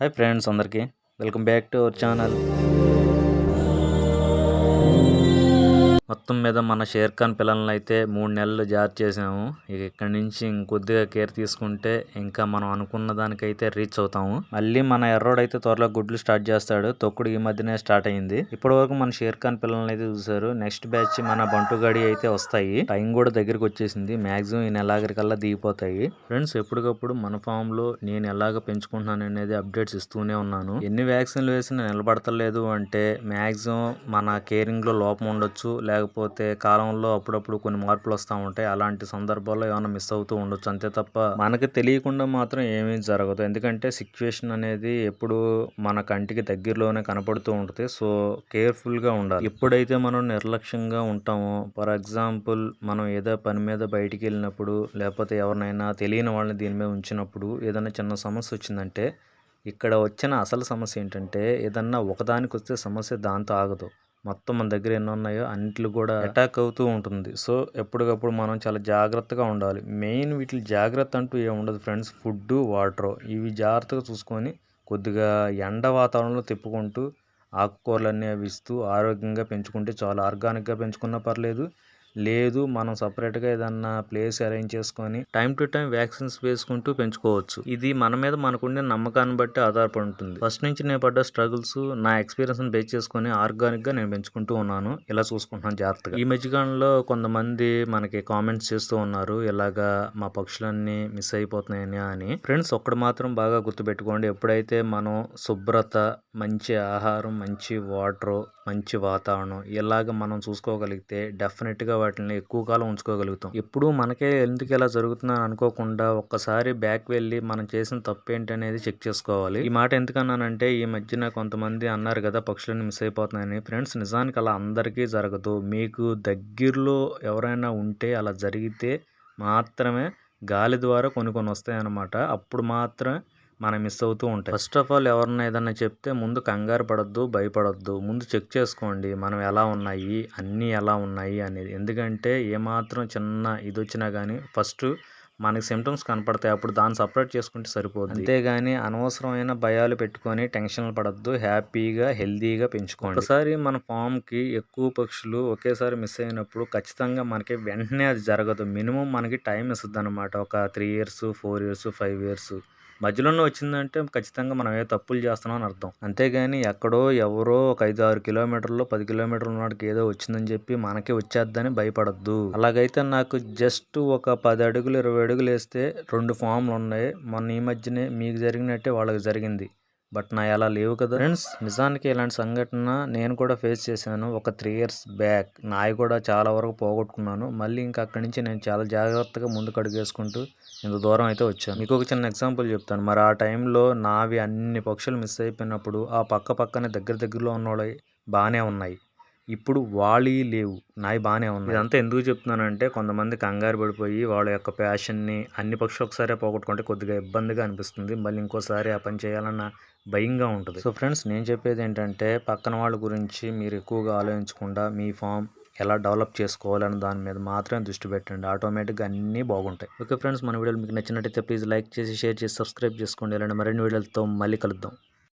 Hi friends అందరికీ welcome back to our channel. మొత్తం మీద మన షేర్ ఖాన్ పిల్లల్ని అయితే మూడు నెలలు జారీ చేసాము ఇక ఇక్కడి నుంచి ఇంకొద్దిగా కేర్ తీసుకుంటే ఇంకా మనం అనుకున్న దానికైతే రీచ్ అవుతాము. మళ్ళీ మన ఎర్రోడ్ అయితే త్వరలో గుడ్లు స్టార్ట్ చేస్తాడు. తొక్కుడు ఈ మధ్యనే స్టార్ట్ అయింది. ఇప్పటి వరకు మన షేర్ ఖాన్ పిల్లల్ని అయితే చూసారు నెక్స్ట్ బ్యాచ్ మన బంటు గడి అయితే వస్తాయి. టైం కూడా దగ్గరికి వచ్చేసింది. మాక్సిమం ఈ నెలాఖరికల్లా దిగిపోతాయి. ఫ్రెండ్స్ ఎప్పటికప్పుడు మన ఫామ్లో నేను ఎలాగ పెంచుకుంటున్నాను అనేది అప్డేట్స్ ఇస్తూనే ఉన్నాను. ఎన్ని వ్యాక్సిన్లు వేసినా నిలబడతలేదు అంటే మాక్సిమం మన కేరింగ్లో లోపం ఉండొచ్చు లేకపోతే కాలంలో అప్పుడప్పుడు కొన్ని మార్పులు వస్తూ ఉంటాయి. అలాంటి సందర్భాల్లో ఏమైనా మిస్ అవుతూ ఉండొచ్చు. అంతే తప్ప మనకి తెలియకుండా మాత్రం ఏమీ జరగదు. ఎందుకంటే సిచ్యువేషన్ అనేది ఎప్పుడు మన కంటికి దగ్గరలోనే కనపడుతూ ఉంటుంది. సో కేర్ఫుల్గా ఉండాలి. ఎప్పుడైతే మనం నిర్లక్ష్యంగా ఉంటామో ఫర్ ఎగ్జాంపుల్ మనం ఏదో పని మీద బయటికి వెళ్ళినప్పుడు లేకపోతే ఎవరినైనా తెలియని వాళ్ళని దీని మీద ఉంచినప్పుడు ఏదైనా చిన్న సమస్య వచ్చిందంటే ఇక్కడ వచ్చిన అసలు సమస్య ఏంటంటే ఏదన్నా ఒకదానికి వస్తే సమస్య దాంతో ఆగదు. మొత్తం మన దగ్గర ఎన్ని ఉన్నాయో అన్నింటిలో కూడా అటాక్ అవుతూ ఉంటుంది. సో ఎప్పటికప్పుడు మనం చాలా జాగ్రత్తగా ఉండాలి. మెయిన్ వీటి జాగ్రత్త అంటూ ఏముండదు ఫ్రెండ్స్ ఫుడ్ వాటర్ ఇవి జాగ్రత్తగా చూసుకొని కొద్దిగా ఎండ వాతావరణంలో తిప్పుకుంటూ ఆకుకూరలన్నీ అవి ఇస్తూ ఆరోగ్యంగా పెంచుకుంటే చాలా. ఆర్గానిక్గా పెంచుకున్నా పర్లేదు. లేదు మనం సపరేట్గా ఏదన్నా ప్లేస్ అరేంజ్ చేసుకొని టైం టు టైం వ్యాక్సిన్స్ వేసుకుంటూ పెంచుకోవచ్చు. ఇది మన మీద మనకుండే నమ్మకాన్ని బట్టి ఆధారపడి ఉంటుంది. ఫస్ట్ నుంచి నేను పడ్డ స్ట్రగుల్స్ నా ఎక్స్పీరియన్స్ బేస్ చేసుకొని ఆర్గానిక్గా నేను పెంచుకుంటూ ఉన్నాను. ఇలా చూసుకుంటున్నాను జాగ్రత్తగా. ఈ మధ్యకాలంలో కొంతమంది మనకి కామెంట్స్ చేస్తూ ఉన్నారు ఇలాగా మా పక్షులన్నీ మిస్ అయిపోతున్నాయని అని. ఫ్రెండ్స్ ఒక్కడు మాత్రం బాగా గుర్తుపెట్టుకోండి. ఎప్పుడైతే మనం శుభ్రత మంచి ఆహారం మంచి వాటర్ మంచి వాతావరణం ఇలాగ మనం చూసుకోగలిగితే డెఫినెట్గా వాటిని ఎక్కువ కాలం ఉంచుకోగలుగుతాం. ఎప్పుడు మనకే ఎందుకు ఇలా జరుగుతుందని అనుకోకుండా ఒక్కసారి బ్యాక్ వెళ్ళి మనం చేసిన తప్పు ఏంటి అనేది చెక్ చేసుకోవాలి. ఈ మాట ఎందుకన్నానంటే ఈ మధ్యన కొంతమంది అన్నారు కదా పక్షులన్నీ మిస్ అయిపోతున్నాయని. ఫ్రెండ్స్ నిజానికి అలా అందరికీ జరగదు. మీకు దగ్గరలో ఎవరైనా ఉంటే అలా జరిగితే మాత్రమే గాలి ద్వారా కొన్ని కొన్ని వస్తాయి అన్నమాట అప్పుడు మాత్రమే మనం మిస్ అవుతూ ఉంటాయి. ఫస్ట్ ఆఫ్ ఆల్ ఎవరన్నా ఏదన్నా చెప్తే ముందు కంగారు పడద్దు భయపడొద్దు. ముందు చెక్ చేసుకోండి మనం ఎలా ఉన్నాయి అన్నీ ఎలా ఉన్నాయి అనేది. ఎందుకంటే ఏమాత్రం చిన్న ఇది వచ్చినా కానీ ఫస్ట్ మనకి సిమ్టమ్స్ కనపడతాయి. అప్పుడు దాన్ని సపరేట్ చేసుకుంటే సరిపోతుంది అంతేగాని అనవసరమైన భయాలు పెట్టుకొని టెన్షన్లు పడద్దు. హ్యాపీగా హెల్దీగా పెంచుకోండి. ఒకసారి మన ఫామ్కి ఎక్కువ పక్షులు ఒకేసారి మిస్ అయినప్పుడు ఖచ్చితంగా మనకి వెంటనే అది జరగదు. మినిమం మనకి టైం ఇస్తుంది అనమాట ఒక three years four years five years మధ్యలోనే వచ్చిందంటే ఖచ్చితంగా మనం ఏ తప్పులు చేస్తున్నాం అని అర్థం. అంతేగాని ఎక్కడో ఎవరో ఒక ఐదు ఆరు కిలోమీటర్లు పది కిలోమీటర్ల నాటికి ఏదో వచ్చిందని చెప్పి మనకే వచ్చేద్దని భయపడద్దు. అలాగైతే నాకు జస్ట్ ఒక పది అడుగులు ఇరవై అడుగులు వేస్తే రెండు ఫామ్లు ఉన్నాయి. మొన్న ఈ మధ్యనే మీకు జరిగినట్టే వాళ్ళకి జరిగింది. బట్ నా అలా లేవు కదా. ఫ్రెండ్స్ నిజానికి ఇలాంటి సంఘటన నేను కూడా ఫేస్ చేశాను ఒక త్రీ ఇయర్స్ బ్యాక్. నాయి కూడా చాలా వరకు పోగొట్టుకున్నాను. మళ్ళీ ఇంకా అక్కడి నుంచి నేను చాలా జాగ్రత్తగా ముందుకు అడుగేసుకుంటూ ఇంత దూరం అయితే వచ్చాను. మీకు ఒక చిన్న ఎగ్జాంపుల్ చెప్తాను. మరి ఆ టైంలో నావి అన్ని పక్షులు మిస్ అయిపోయినప్పుడు ఆ పక్క పక్కనే దగ్గర దగ్గరలో ఉన్నవాళ్ళు బాగానే ఉన్నాయి. ఇప్పుడు వాళ్ళు లేవు. నాయి బాగానే ఉన్నాయి ఇదంతా ఎందుకు చెప్తున్నానంటే కొంతమంది కంగారు పడిపోయి వాళ్ళ యొక్క ప్యాషన్ని అన్ని పక్షులు ఒకసారి పోగొట్టుకుంటే కొద్దిగా ఇబ్బందిగా అనిపిస్తుంది. మళ్ళీ ఇంకోసారి ఆ పని చేయాలన్న భయంగా ఉంటుంది. సో ఫ్రెండ్స్ నేను చెప్పేది ఏంటంటే పక్కన వాళ్ళ గురించి మీరు ఎక్కువగా ఆలోచించకుండా మీ ఫామ్ ఎలా డెవలప్ చేసుకోవాలని దాని మీద మాత్రమే దృష్టి పెట్టండి. ఆటోమేటిక్గా అన్నీ బాగుంటాయి. ఓకే ఫ్రెండ్స్ మన వీడియోలు మీకు నచ్చినట్టయితే ప్లీజ్ లైక్ చేసి షేర్ చేసి సబ్స్క్రైబ్ చేసుకోండి. ఇలాంటి మరిన్ని వీడియోలతో మళ్ళీ కలుద్దాం.